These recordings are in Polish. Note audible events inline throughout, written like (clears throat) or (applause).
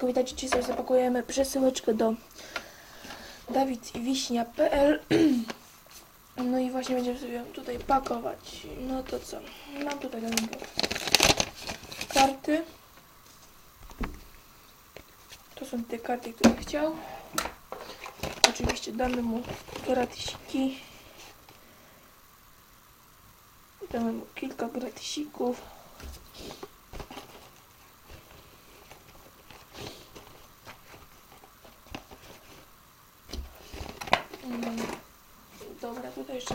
Jak widać, dzisiaj zapakujemy przesyłeczkę do dawidwiśnia.pl (clears throat) No i właśnie będziemy sobie ją tutaj pakować. No to co? Mam tutaj na karty. To są te karty, które chciał. Oczywiście damy mu gratisiki. Damy mu kilka gratisików. Jeszcze.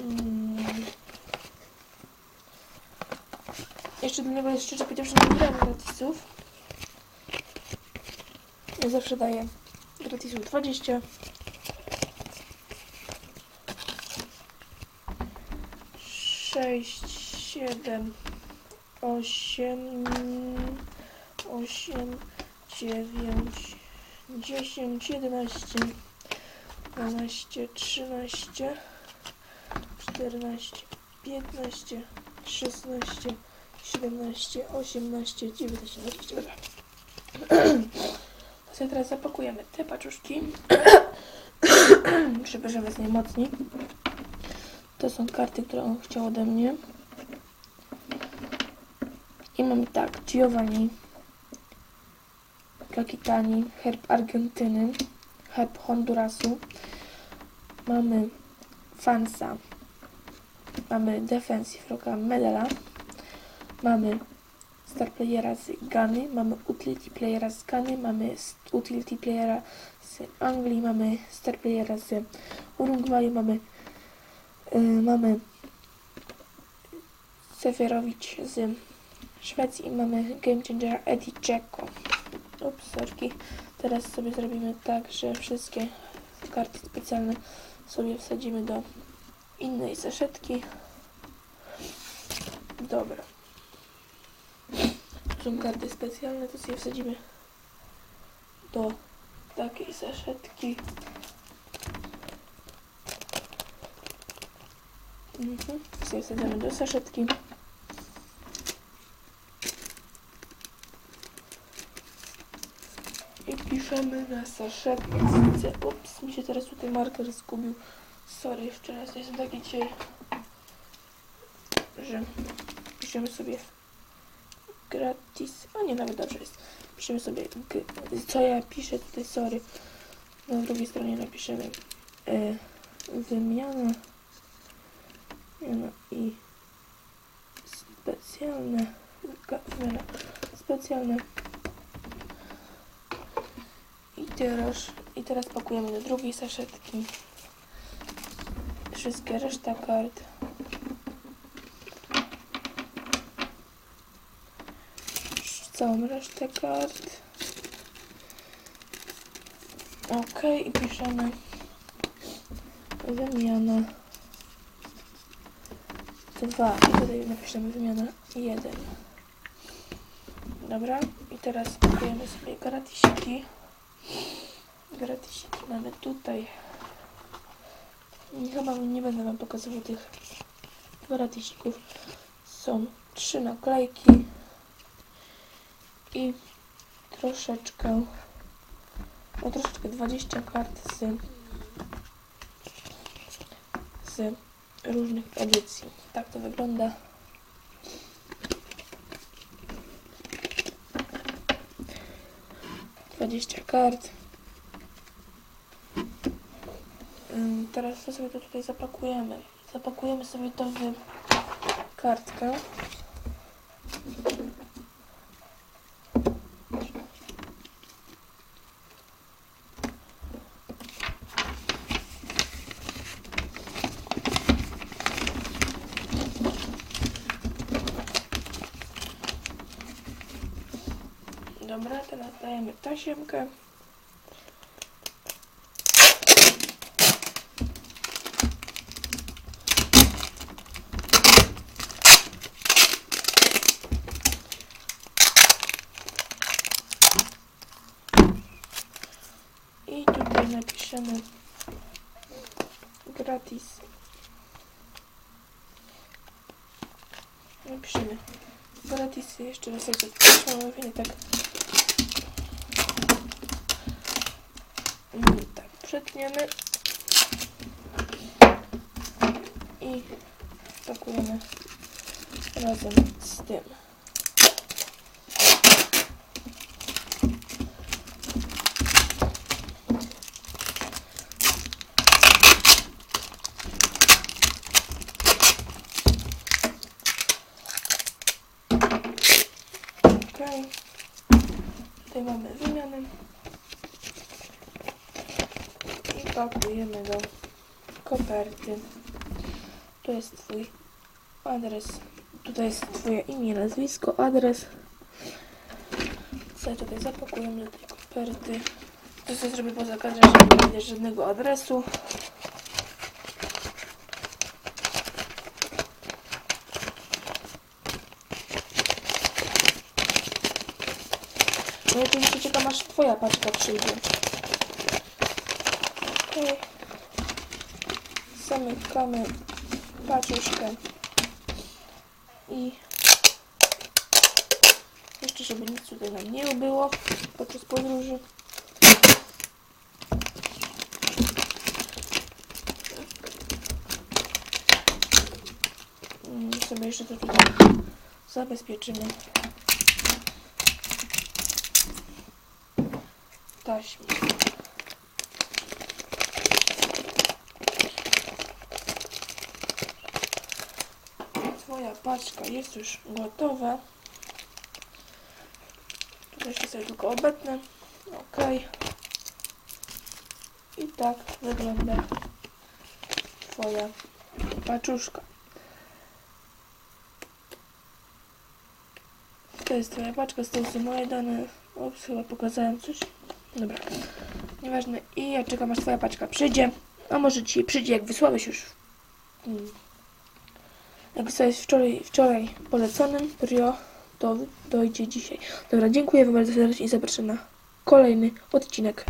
Mm. Jeszcze do niego jest szczerze powiedziawszy nie dałem gratisów. Ja zawsze daję gratisów 20. Sześć, siedem, osiem, osiem, dziewięć, dziesięć, jedenaście, dwanaście, trzynaście, czternaście, piętnaście, szesnaście, siedemnaście, osiemnaście, dziewiętnaście, dwadzieścia. Dobra. (clears throat) Sobie teraz zapakujemy te paczuszki. (clears throat) Przepraszam was najmocniej. To są karty, które on chciał ode mnie. I mamy tak, Giovanni, Kakitani, herb Argentyny, herb Hondurasu. Mamy Fansa, mamy Defensive Medela, mamy Star Playera z Gany, mamy Utility Playera z Gany, mamy Utility Playera z Anglii, mamy Star Playera z Urugwaju, mamy y, mamy Seferowicz z Szwecji i mamy Game Changer Eddie Dzeko. Ups, sorki. Teraz sobie zrobimy tak, że wszystkie karty specjalne sobie wsadzimy do innej saszetki. Dobra. Tu są karty specjalne, to sobie wsadzimy do takiej saszetki. Mhm. Sobie wsadzamy do saszetki. I piszemy na saszetce. Ups, mi się teraz tutaj marker zgubił. Sorry, jeszcze raz, jestem taki dzisiaj, że piszemy sobie gratis. O nie, nawet dobrze jest. Piszemy sobie, co ja piszę tutaj, sorry. Na drugiej stronie napiszemy e, wymiana, wymiana i specjalne, wymiana specjalne. Teraz, I teraz pakujemy do drugiej saszetki wszystkie reszta kart. Całą resztę kart. Ok, i piszemy wymiana 2 i tutaj napiszemy wymiana 1. Dobra, i teraz pakujemy sobie gratisiki. Gratisiki mamy tutaj. I Chyba nie będę wam pokazywał tych gratisików. Są trzy naklejki i troszeczkę, o troszeczkę 20 kart z, z różnych edycji. Tak to wygląda. Dwadzieścia kart. Ym, Teraz to sobie to tutaj zapakujemy. Zapakujemy sobie to w kartkę. Dobra, teraz dajemy tasiemkę. I tutaj napiszemy gratis. Napiszemy gratis. Jeszcze raz jak to piszemy, nie tak przetniemy i pakujemy razem z tym. Okej. Tutaj mamy wymianę. I pakujemy do koperty. Tu jest Twój adres. Tutaj jest Twoje imię, nazwisko, adres. Sobie tutaj zapakujemy do tej koperty. To sobie zrobię poza kadrem, żeby nie widać żadnego adresu. No ja tu jeszcze czekam aż Twoja paczka przyjdzie. Zamykamy paczuszkę i jeszcze, żeby nic tutaj nam nie ubyło podczas podróży. Mm, Sobie jeszcze to tutaj zabezpieczymy. Taśmą. Twoja paczka jest już gotowa. Tutaj jeszcze sobie tylko obetnę. Ok. I tak wygląda Twoja paczuszka. To jest Twoja paczka, tyłu są moje dane. Ups, chyba pokazałem coś. Dobra. Nieważne. I ja czekam aż Twoja paczka przyjdzie. A może Ci przyjdzie, jak wysłałeś już. Hmm. Jak zostałeś wczoraj, wczoraj poleconym, Brio, to dojdzie dzisiaj. Dobra, dziękuję Wam bardzo serdecznie i zapraszam na kolejny odcinek.